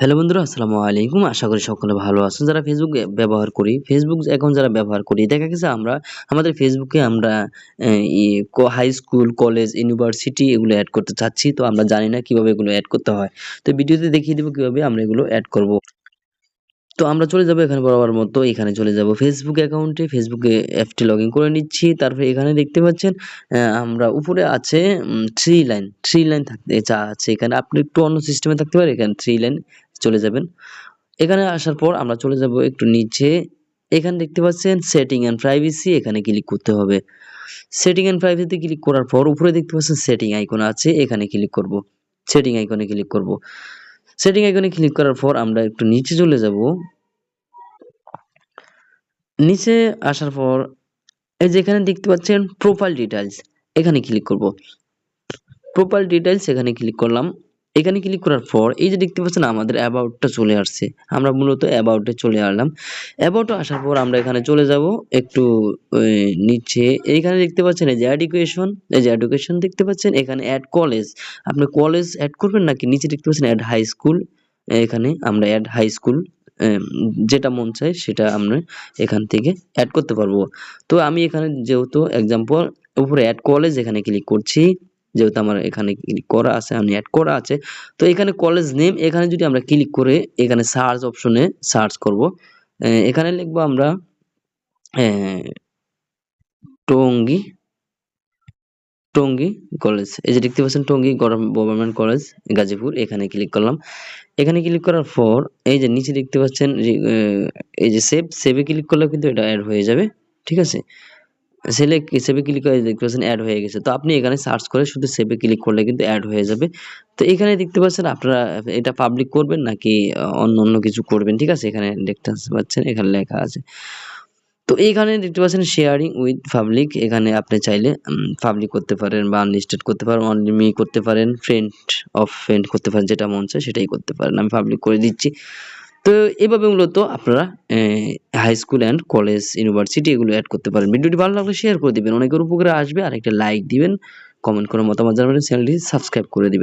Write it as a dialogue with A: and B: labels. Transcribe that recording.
A: Hello বন্ধুরা, আসসালামু আলাইকুম। আশা করি সকলে ভালো আছেন। যারা ফেসবুক ব্যবহার করি ফেসবুক অ্যাকাউন্ট যারা ব্যবহার করি, দেখা গেছে আমরা, আমাদের ফেসবুকে আমরা হাই স্কুল কলেজ ইউনিভার্সিটি এগুলো অ্যাড করতে চাচ্ছি। তো আমরা জানি না কীভাবে এগুলো অ্যাড করতে হয়। তো ভিডিওতে দেখিয়ে দেবো কীভাবে আমরা এগুলো অ্যাড করব। তো আমরা চলে যাব এখানে বরাবর মতো। এখানে চলে যাব ফেসবুক অ্যাকাউন্টে ফেসবুকে অ্যাপটি লগ করে নিচ্ছি। তারপরে এখানে দেখতে পাচ্ছেন আমরা উপরে আছে থ্রি লাইন থ্রি লাইন থাকতে চা আছে। এখানে আপনি একটু অন্য সিস্টেমে থাকতে পারে এখানে থ্রি লাইন চলে যাবেন। এখানে আসার পর আমরা চলে যাব একটু নিচে। এখানে দেখতে পাচ্ছেন সেটিং অ্যান্ড প্রাইভেসি এখানে ক্লিক করতে হবে। সেটিং অ্যান্ড প্রাইভেসিতে ক্লিক করার পর উপরে দেখতে পাচ্ছেন সেটিং আইকন আছে, এখানে ক্লিক করব। সেটিং আইকনে ক্লিক করব। সেটিং আইকনে ক্লিক করার পর আমরা একটু নিচে চলে যাব। নিচে আসার পর এই যে এখানে দেখতে পাচ্ছেন প্রোফাইল ডিটেলস এখানে ক্লিক করব। প্রোফাইল ডিটেলস এখানে ক্লিক করলাম। এখানে ক্লিক করার পর এই যে দেখতে পাচ্ছেন আমাদের অ্যাবাউটটা চলে আসছে। আমরা মূলত অ্যাবাউটে চলে আসলাম। অ্যাবাউটে আসার পর আমরা এখানে চলে যাব একটু নিচে। এইখানে দেখতে পাচ্ছেন এই যে এডুকেশন এই যে এডুকেশন দেখতে পাচ্ছেন, এখানে অ্যাড কলেজ আপনি কলেজ অ্যাড করবেন নাকি নিচে দেখতে পাচ্ছেন অ্যাড হাই স্কুল এখানে আমরা অ্যাড হাই স্কুল যেটা মন চায় সেটা আমরা এখান থেকে অ্যাড করতে পারব। তো আমি এখানে যেহেতু এক্সাম্পল উপরে অ্যাড কলেজ এখানে ক্লিক করছি। যেহেতু আমার এখানে করা আছে, আমি অ্যাড করা আছে। তো এখানে কলেজ নেম এখানে যদি আমরা ক্লিক করে এখানে সার্চ অপশনে সার্চ করব এখানে লিখব আমরা টঙ্গী টঙ্গী কলেজ এই যে দেখতে পাচ্ছেন টঙ্গী গভর্নমেন্ট কলেজ গাজীপুর, এখানে ক্লিক করলাম। এখানে ক্লিক করার পর এই যে নিচে দেখতে পাচ্ছেন এই যে সেভ সেভে ক্লিক করলে কিন্তু এটা অ্যাড হয়ে যাবে, ঠিক আছে? সেলে সেভে ক্লিক করে দেখতে পাচ্ছেন অ্যাড হয়ে গেছে। তো আপনি এখানে সার্চ করে শুধু সেভে ক্লিক করলে কিন্তু অ্যাড হয়ে যাবে। তো এখানে দেখতে পাচ্ছেন আপনারা এটা পাবলিক করবেন নাকি অন্য অন্য কিছু করবেন? ঠিক আছে, এখানে দেখতে পাচ্ছেন, এখানে লেখা আছে। তো এইখানে দেখতে পাচ্ছেন শেয়ারিং উইথ পাবলিক এখানে আপনি চাইলে পাবলিক করতে পারেন বা আনলিস্টেড করতে পারেন অনলি মি করতে পারেন ফ্রেন্ড অফ ফ্রেন্ড করতে পারেন, যেটা মন চায় সেটাই করতে পারেন। আমি পাবলিক করে দিচ্ছি। তো এভাবে মূলত আপনারা high school and college university এগুলো অ্যাড করতে পারেন। ভিডিওটি ভালো লাগলে শেয়ার করে দিবেন। অনেকের উপকারে আসবে। আর একটা লাইক দিবেন। কমেন্ট করে মতামত জানাবেন। চ্যানেলটি সাবস্ক্রাইব করে দিবেন।